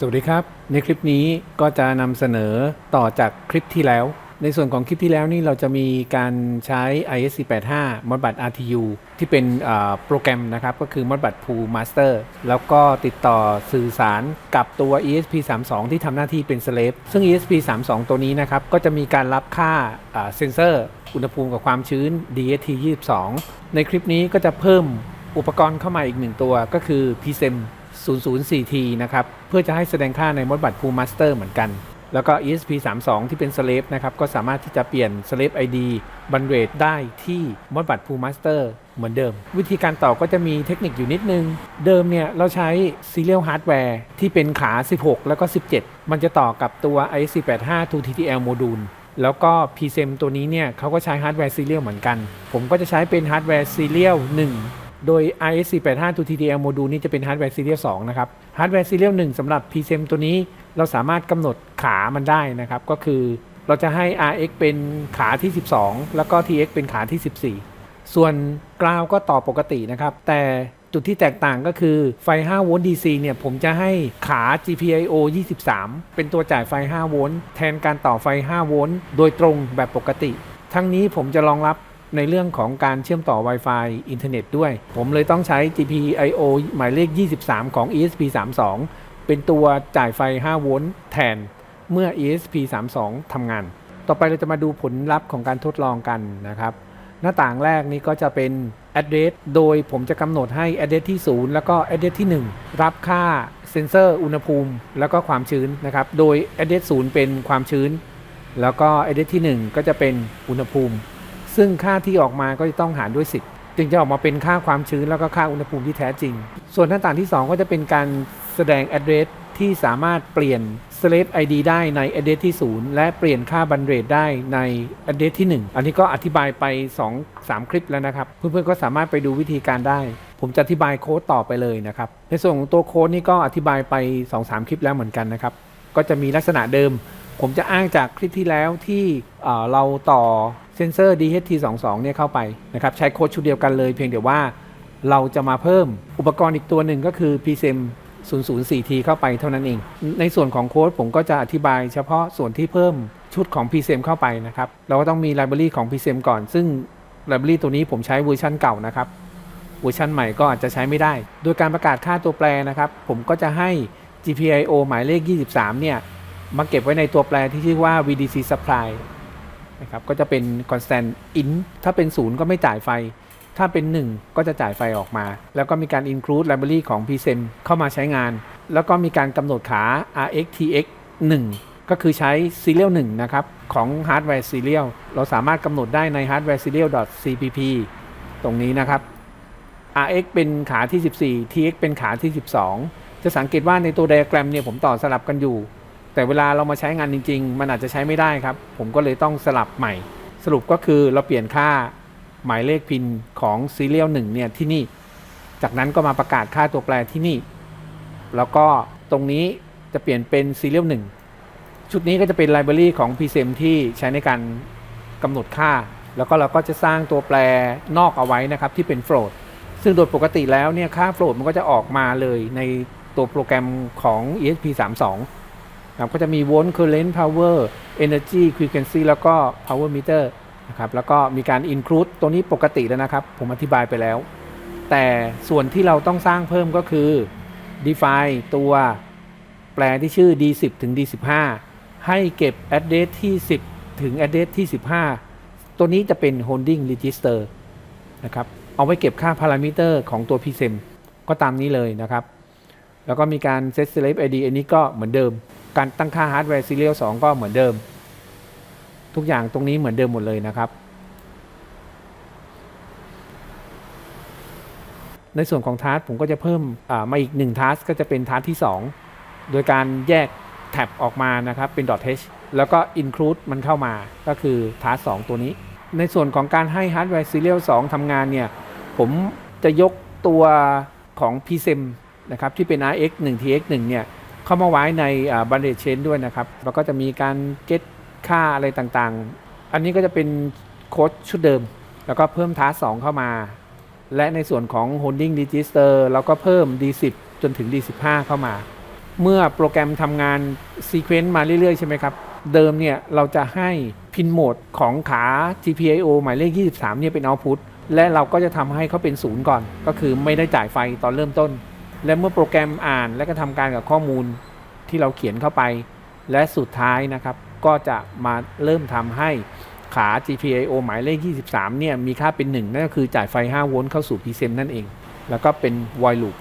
สวัสดีครับ ในคลิปนี้ก็จะนำเสนอต่อจากคลิปที่แล้ว ในส่วนของคลิปที่แล้วนี่เราจะมีการใช้ ISC85 มดบัตร RTU ที่เป็นโปรแกรมนะครับ ก็คือมดบัตร Pool Master แล้วก็ติดต่อสื่อสารกับตัว ESP32 ที่ทำหน้าที่เป็น slave ซึ่ง ESP32 ตัวนี้นะครับ ก็จะมีการรับค่าอ่าเซนเซอร์ อุณหภูมิกับความชื้น DST22 ในคลิปนี้ก็จะเพิ่มอุปกรณ์เข้ามาอีกหนึ่งตัวก็คือ PSEM 004T นะครับ เพื่อจะให้แสดงค่าในมดบัตร Pool Master เหมือนกัน แล้วก็ ESP32 ที่เป็น Slave นะครับ ก็สามารถที่จะเปลี่ยน Slave ID บันเรทได้ที่มดบัตร Pool Master เหมือนเดิม วิธีการต่อก็จะมีเทคนิคอยู่นิดนึง เดิมเนี่ย เราใช้ Serial Hardware ที่เป็นขา 16 แล้วก็ 17 มันจะต่อกับตัว ISC85 2TTL Module แล้วก็ PSEM ตัวนี้เนี่ยเขาก็ใช้ฮาร์ดแวร์ซีเรียลเหมือนกัน ผมก็จะใช้เป็นฮาร์ดแวร์ซีเรียล1 โดย ISC85 2TTL Module นี่จะเป็นฮาร์ดแวร์ซีเรียล2นะครับ ฮาร์ดแวร์ซีเรียล1สำหรับ PSEM ตัวนี้เราสามารถกำหนดขามันได้นะครับ ก็คือเราจะให้ RX เป็นขาที่ 12 แล้วก็ TX เป็นขาที่ 14 ส่วนกราวก็ต่อปกตินะครับ แต่จุดที่แตกต่างก็คือไฟ 5 โวลต์ DC เนี่ย ผมจะให้ขา GPIO 23 เป็นตัวจ่ายไฟ 5 โวลต์ แทนการต่อไฟ 5 โวลต์ โดยตรงแบบปกติ ทั้งนี้ผมจะรองรับ ในเรื่องของการเชื่อมต่อ Wi-Fi อินเทอร์เน็ตด้วย ผมเลยต้องใช้ GPIO หมายเลข 23 ของ ESP32 เป็นตัวจ่ายไฟ 5 โวลต์แทน เมื่อ ESP32 ทำงาน ต่อไปเราจะมาดูผลลัพธ์ของการทดลองกันนะครับ หน้าต่างแรกนี้ก็จะเป็น address โดยผมจะกำหนดให้ address ที่ 0 แล้วก็ address ที่ 1 รับค่าเซ็นเซอร์อุณหภูมิ แล้วก็ความชื้นนะครับ โดย address 0 เป็นความชื้น แล้วก็ address ที่ 1 ก็จะเป็นอุณหภูมิ ซึ่งค่าที่ออกมาก็จะต้องหารด้วย 10 จึงจะออกมาเป็นค่าความชื้นแล้วก็ค่าอุณหภูมิที่แท้จริง ส่วนหน้าต่างที่ 2 ก็จะเป็นการแสดง address ที่สามารถเปลี่ยน slave ID ได้ใน address ที่ 0 และเปลี่ยนค่าบันเรทได้ใน address ที่ 1 อันนี้ก็อธิบายไป 2-3 คลิปแล้วนะครับ เพื่อนๆก็สามารถไปดูวิธีการได้ ผมจะอธิบายโค้ดต่อไปเลยนะครับ ในส่วนของตัวโค้ดนี่ก็อธิบายไป 2-3 คลิปแล้วเหมือนกันนะครับ ก็จะมีลักษณะเดิม ผมจะอ้างจากคลิปที่แล้วที่เราต่อ เซนเซอร์ DHT22 เนี่ยเข้าไปนะครับใช้โค้ดชุดเดียวกันเลย เพียงแต่ว่าเราจะมาเพิ่มอุปกรณ์อีกตัวหนึ่งก็คือ PSM 004T เข้าไปเท่านั้นเอง ในส่วนของโค้ดผมก็จะอธิบายเฉพาะส่วนที่เพิ่มชุดของ PSM เข้าไปนะครับ เราก็ต้องมีไลบรารีของ PSM ก่อน ซึ่งไลบรารีตัวนี้ผมใช้เวอร์ชันเก่านะครับ เวอร์ชันใหม่ก็อาจจะใช้ไม่ได้ โดยการประกาศค่าตัวแปรนะครับ ผมก็จะให้ GPIO หมายเลข 23 เนี่ย มาเก็บไว้ในตัวแปรที่ชื่อว่า VDC supply นะครับก็จะเป็น constant in ถ้าเป็น 0 ก็ไม่จ่ายไฟ ถ้าเป็น 1 ก็จะจ่ายไฟออกมา แล้วก็มีการ include library ของ PSEM เข้ามาใช้งาน แล้วก็มีการกำหนดขา RX TX 1 ก็คือใช้ serial 1 นะครับ ของ hardware serial เราสามารถกำหนดได้ใน hardware serial cpp ตรงนี้นะครับ RX เป็นขาที่ 14 TX เป็นขาที่ 12 จะสังเกตว่าในตัวไดอะแกรมเนี่ยผมต่อสลับกันอยู่ แต่เวลาเรามาใช้งานจริง ๆ มันอาจจะใช้ไม่ได้ครับ ผมก็เลยต้องสลับใหม่ สรุปก็คือเราเปลี่ยนค่าหมายเลขพินของ Serial 1เนี่ยที่นี่ จากนั้นก็มาประกาศค่าตัวแปรที่นี่ แล้วก็ตรงนี้จะเปลี่ยนเป็น Serial 1ชุดนี้ก็จะเป็นไลบรารีของ PSEM ที่ใช้ในการกำหนดค่า แล้วก็เราก็จะสร้างตัวแปรนอกเอาไว้นะครับที่เป็น float ซึ่งโดยปกติแล้วเนี่ยค่า float มันก็จะออกมาเลยในตัวโปรแกรมของ ESP32 ครับก็จะมี volt current power energy frequency แล้วก็ power meter นะครับแล้วก็มีการ include ตัวนี้ปกติแล้วนะครับ ผมอธิบายไปแล้ว แต่ส่วนที่เราต้องสร้างเพิ่มก็คือ define ตัวแปลที่ชื่อ d10 ถึง d15 ให้เก็บ address ที่ 10 ถึง address ที่ 15 ตัวนี้จะเป็น holding register นะครับเอาไว้เก็บค่าพารามิเตอร์ของตัว PSEM ก็ตามนี้เลยนะครับ แล้วก็มีการ set slave ID อันนี้ก็เหมือนเดิม การตั้งค่า hardware serial 2ก็เหมือนเดิม ทุกอย่างตรงนี้เหมือนเดิมหมดเลยนะครับ ในส่วนของทาร์ผมก็จะเพิ่มมาอีก1ทาร์ก็จะเป็นทาร์ที่ 2 โดยการแยกแท็บออกมานะครับเป็น .h แล้วก็ include มันเข้ามาก็คือทาร์สตัวนี้ ในส่วนของการให้ hardware serial 2ทำงานเนี่ย ผมจะยกตัวของ PSEM นะครับที่เป็น RX 1 TX 1เนี่ย เข้ามาไว้ในบันเด c เชนด้วยนะครับแล้วก็จะมีการเก็ตค่าอะไรต่างๆ อันนี้ก็จะเป็นโค้ดชุดเดิม แล้วก็เพิ่มทาร์สเข้ามา และในส่วนของ holding register เราก็เพิ่ม D10 จนถึง D15 เข้ามา เมื่อโปรแกรมทำงานซีเควนต์มาเรื่อยๆ ใช่ไหมครับ เดิมเนี่ยเราจะให้พินโหมดของขา GPIO หมายเลข 23 เนี่ยเป็น output และเราก็จะทำให้เขาเป็นศูนย์ก่อน ก็คือไม่ได้จ่ายไฟตอนเริ่มต้น และเมื่อโปรแกรมอ่านและก็ทำการกับข้อมูลที่เราเขียนเข้าไป และสุดท้ายนะครับ ก็จะมาเริ่มทำให้ขา GPIO หมายเลข 23 เนี่ย มีค่าเป็น 1 นั่นก็คือจ่ายไฟ 5 โวลต์เข้าสู่ PCM นั่นเอง แล้วก็เป็น void loop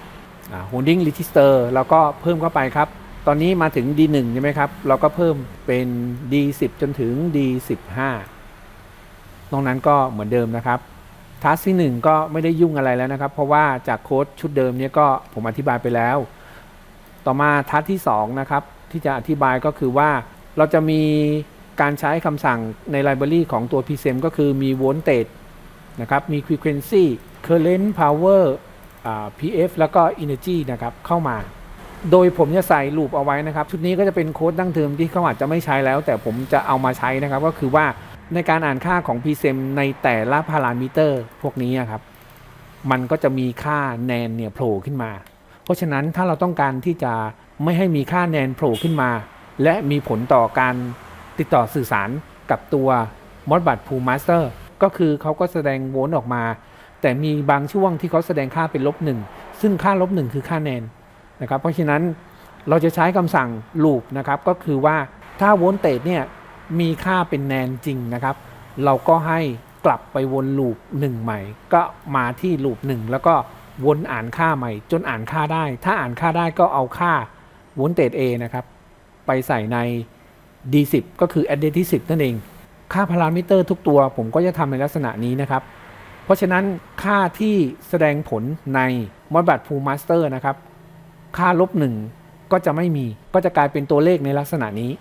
อ่า holding register แล้วก็เพิ่มเข้าไปครับ ตอนนี้มาถึง D1 ใช่ไหมครับ เราก็เพิ่มเป็น D10 จนถึง D15 ตรงนั้นก็เหมือนเดิมนะครับ ทัสที่ 1 ก็ไม่ได้ยุ่งอะไรแล้วนะครับ เพราะว่าจากโค้ดชุดเดิมเนี่ยก็ผมอธิบายไปแล้ว ต่อมาทัสที่2นะครับที่จะอธิบายก็คือว่าเราจะมีการใช้คำสั่งในไลบรารีของตัว PCM ก็คือมี voltage นะครับ มี frequency current power อ่า PF แล้วก็ energy นะครับเข้ามา โดยผมจะใส่ลูปเอาไว้นะครับ ชุดนี้ก็จะเป็นโค้ดดั้งเดิมที่เขาอาจจะไม่ใช้แล้ว แต่ผมจะเอามาใช้นะครับก็คือว่า ในการอ่านค่าของ PCM ในแต่ละพารามิเตอร์พวกนี้ครับ มันก็จะมีค่าแนนเนี่ยโผล่ขึ้นมา เพราะฉะนั้นถ้าเราต้องการที่จะไม่ให้มีค่าแนนโผล่ขึ้นมา และมีผลต่อการติดต่อสื่อสารกับตัวมอดบัตพูมาสเตอร์ก็คือเขาก็แสดงโวลต์ออกมา แต่มีบางช่วงที่เขาแสดงค่าเป็นลบหนึ่งซึ่งค่าลบหนึ่งคือค่าแนนนะครับ เพราะฉะนั้นเราจะใช้คำสั่ง loop นะครับก็คือว่าถ้าโวลต์เตจเนี่ย มีค่าเป็นแนนจริงนะครับ เราก็ให้กลับไปวนลูปหนึ่งใหม่ ก็มาที่ลูปหนึ่งแล้วก็วนอ่านค่าใหม่ จนอ่านค่าได้ ถ้าอ่านค่าได้ก็เอาค่าโวลเตจ A นะครับ ไปใส่ใน D10 ก็คือ address ที่10นั่นเอง ค่าพารามิเตอร์ทุกตัวผมก็จะทำในลักษณะนี้นะครับ เพราะฉะนั้นค่าที่แสดงผลใน Modbus Pool Master นะครับ ค่าลบหนึ่งก็จะไม่มี ก็จะกลายเป็นตัวเลขในลักษณะนี้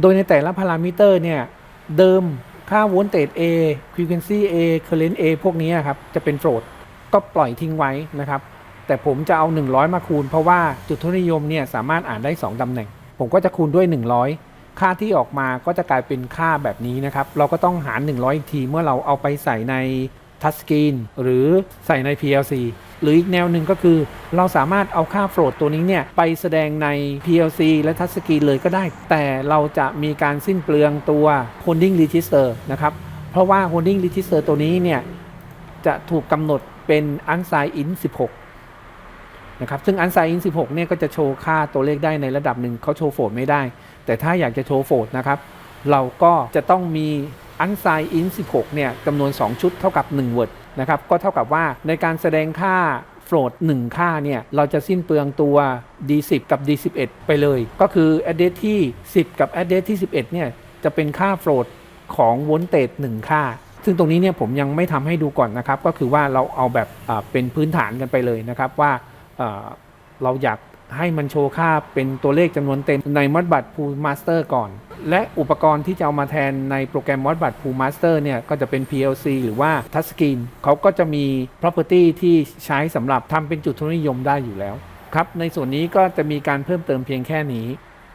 โดยในแต่ละพารามิเตอร์เนี่ย เดิมค่าโวลต์เตจ A frequency A current A พวกนี้ครับจะเป็นโฟลตก็ปล่อยทิ้งไว้นะครับ แต่ผมจะเอา 100 มาคูณ เพราะว่าจุดทุนนิยมเนี่ยสามารถอ่านได้ 2ตำแหน่ง ผมก็จะคูณด้วย 100 ค่าที่ออกมาก็จะกลายเป็นค่าแบบนี้นะครับ เราก็ต้องหาร 100 อีกทีเมื่อเราเอาไปใส่ในทัชสกรีนหรือใส่ใน PLC หรืออีกแนวหนึ่งก็คือ เราสามารถเอาค่าโฟลตตัวนี้เนี่ยไปแสดงใน PLC และทัชสกรีนเลยก็ได้ แต่เราจะมีการสิ้นเปลืองตัว holding register นะครับ เพราะว่า holding register ตัวนี้เนี่ยจะถูกกำหนดเป็น unsigned in 16 นะครับ ซึ่ง unsigned in 16 เนี่ยก็จะโชว์ค่าตัวเลขได้ในระดับหนึ่งเขาโชว์โฟลดไม่ได้ แต่ถ้าอยากจะโชว์โฟลดนะครับ เราก็จะต้องมี unsigned in 16 เนี่ยจำนวน 2 ชุดเท่ากับ1 word นะครับก็เท่ากับว่าในการแสดงค่าโฟลด1ค่าเนี่ย เราจะสิ้นเปลืองตัว D10 กับ D11 ไปเลย ก็คือ address ที่ 10 กับ address ที่ 11 เนี่ย จะเป็นค่าโฟลดของโวลต์เตจ1ค่า ซึ่งตรงนี้เนี่ยผมยังไม่ทำให้ดูก่อนนะครับ ก็คือว่าเราเอาแบบเป็นพื้นฐานกันไปเลยนะครับว่าเราอยาก ให้มันโชว์ค่าเป็นตัวเลขจำนวนเต็มในมอดบัตพูมาสเตอร์ก่อน และอุปกรณ์ที่จะเอามาแทนในโปรแกรมมอดบัตพูมาสเตอร์เนี่ย ก็จะเป็น PLC หรือว่า Touchscreen เขาก็จะมี property ที่ใช้สำหรับทำเป็นจุดทุนนิยมได้อยู่แล้วครับ ในส่วนนี้ก็จะมีการเพิ่มเติมเพียงแค่นี้